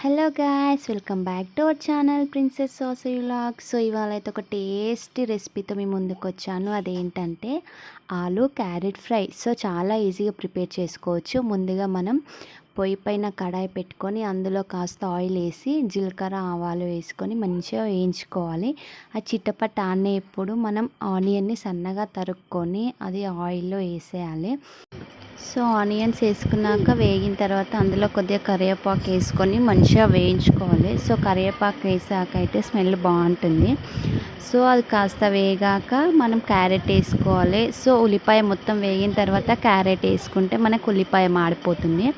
Hello guys welcome back to our channel princess sassy vlog so ఇవాళ అయితే ఒక tasty రెసిపీతో మేము ముందుకు వచ్చాను అదేంటంటే ఆలు క్యారెట్ ఫ్రై. సో చాలా ఈజీగా ప్రిపేర్ చేసుకోవచ్చు. ముందుగా మనం పొయ్యి పైన కడాయి పెట్టుకొని అందులో కాస్త ఆయిల్ వేసి జీలకర్ర ఆవాలు వేసుకొని మంచిగా వేయించుకోవాలి. ఆ చిట్టపట్ట ఆనేప్పుడు మనం ఆనియన్ని సన్నగా తరుక్కొని అది ఆయిల్లో వేసేయాలి. సో ఆనియన్స్ వేసుకున్నాక వేగిన తర్వాత అందులో కొద్దిగా కరివేపాకు వేసుకొని మంచిగా వేయించుకోవాలి. సో కరివేపాకు వేసాక అయితే స్మెల్ బాగుంటుంది. సో అది కాస్త వేగాక మనం క్యారెట్ వేసుకోవాలి. సో ఉల్లిపాయ మొత్తం వేగిన తర్వాత క్యారెట్ వేసుకుంటే మనకు ఉల్లిపాయ మాడిపోతుంది.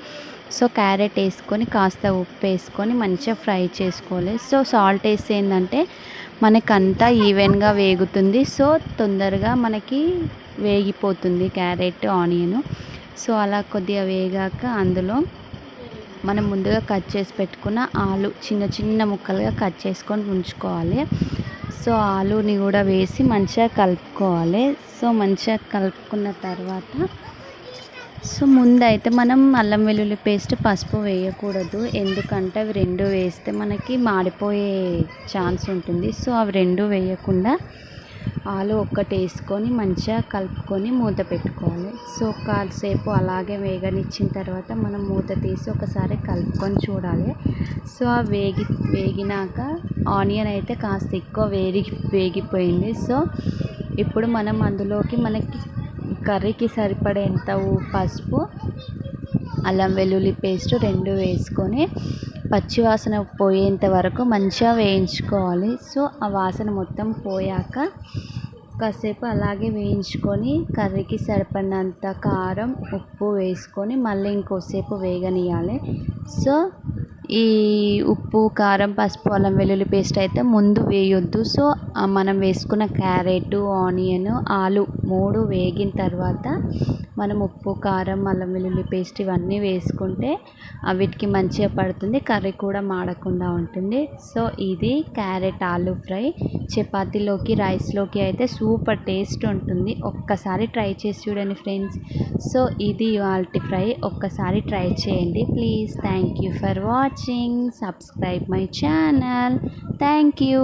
సో క్యారెట్ వేసుకొని కాస్త ఉప్పు వేసుకొని మంచిగా ఫ్రై చేసుకోవాలి. సో సాల్ట్ వేస్తే ఏంటంటే మనకంతా ఈవెన్గా వేగుతుంది. సో తొందరగా మనకి వేగిపోతుంది క్యారెట్ ఆనియన్. సో అలా కొద్దిగా వేగాక అందులో మనం ముందుగా కట్ చేసి పెట్టుకున్న ఆలు చిన్న చిన్న ముక్కలుగా కట్ చేసుకొని ఉంచుకోవాలి. సో ఆలుని కూడా వేసి మంచిగా కలుపుకోవాలి. సో మంచిగా కలుపుకున్న తర్వాత సో ముందైతే మనం అల్లం వెల్లుల్లి పేస్ట్ పసుపు వేయకూడదు. ఎందుకంటే అవి రెండు వేస్తే మనకి మాడిపోయే ఛాన్స్ ఉంటుంది. సో అవి రెండు వేయకుండా ఆలు ఒక్కటి వేసుకొని మంచిగా కలుపుకొని మూత పెట్టుకోవాలి. సో కాసేపు అలాగే వేగనిచ్చిన తర్వాత మనం మూత తీసి ఒకసారి కలుపుకొని చూడాలి. సో ఆ వేగి వేగినాక ఆనియన్ అయితే కాస్త ఎక్కువ వేగి వేగిపోయింది. సో ఇప్పుడు మనం అందులోకి మనకి కర్రీకి సరిపడేంత పసుపు అల్లం వెల్లుల్లి పేస్ట్ రెండు వేసుకొని పచ్చివాసన పోయేంత వరకు మంచిగా వేయించుకోవాలి. సో ఆ వాసన మొత్తం పోయాక కాసేపు అలాగే వేయించుకొని కర్రీకి సరిపడినంత కారం ఉప్పు వేసుకొని మళ్ళీ ఇంకోసేపు వేగనియాలి సో ఈ ఉప్పు కారం పసుపు అల్లం వెల్లుల్లి పేస్ట్ అయితే ముందు వేయొద్దు. సో మనం వేసుకున్న క్యారెట్ ఆనియన్ ఆలు మూడు వేగిన తర్వాత మనం ఉప్పు కారం అల్లం వెల్లుల్లి పేస్ట్ ఇవన్నీ వేసుకుంటే వీటికి మంచిగా పడుతుంది. కర్రీ కూడా మాడకుండా ఉంటుంది. సో ఇది క్యారెట్ ఆలు ఫ్రై. చపాతీలోకి రైస్లోకి అయితే సూపర్ టేస్ట్ ఉంటుంది. ఒక్కసారి ట్రై చేసి చూడండి ఫ్రెండ్స్. సో ఇది ఇవాళ ఫ్రై. ఒక్కసారి ట్రై చేయండి. Please thank you for watch. Watching subscribe my channel thank you